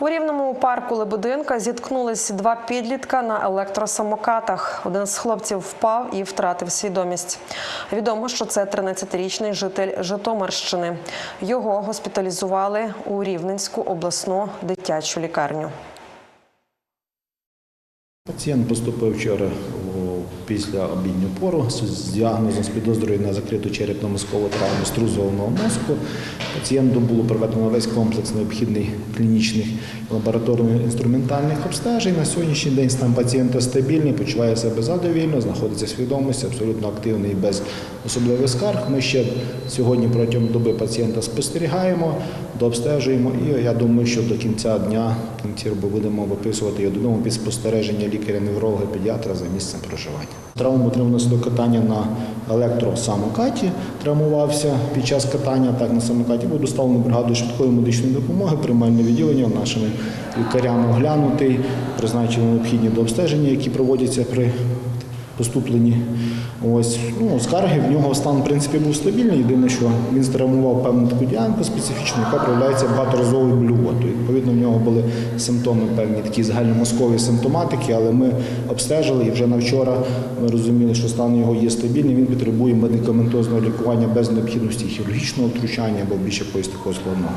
У рівному парку Лебединка зіткнулись два підлітка на електросамокатах. Один з хлопців впав і втратив свідомість. Відомо, що це 13-річний житель Житомирщини. Його госпіталізували у Рівненську обласну дитячу лікарню. Пацієнт поступив вчора після обідню пору з діагнозом з підозрою на закриту черепно-мозкову травму струзованого мозку. Пацієнту було проведено весь комплекс необхідних клінічних лабораторно-інструментальних обстежень. На сьогоднішній день стан пацієнта стабільний, почуває себе задовільно, знаходиться в свідомості, абсолютно активний і без особливих скарг. Ми ще сьогодні протягом доби пацієнта спостерігаємо, дообстежуємо і я думаю, що до кінця дня в кінці будемо виписувати його додому під спостереження лікаря-невролога, педіатра за місцем проживання. Травму отримав до катання на електросамокаті, травмувався під час катання так на самокаті, був доставлено бригаду швидкої медичної допомоги, приймальне відділення нашими лікарями оглянутий, призначено необхідні до обстеження, які проводяться при поступленні. Ось ну, скарги в нього стан в принципі був стабільний. Єдине, що він стравмував певну таку ділянку специфічну, яка проявляється багаторазовою блювотою. Відповідно, в нього були симптоми певні такі загальномозкові симптоматики, але ми обстежили і вже на вчора ми розуміли, що стан його є стабільний. Він потребує медикаментозного лікування без необхідності хірургічного втручання або більш якогось такого складного.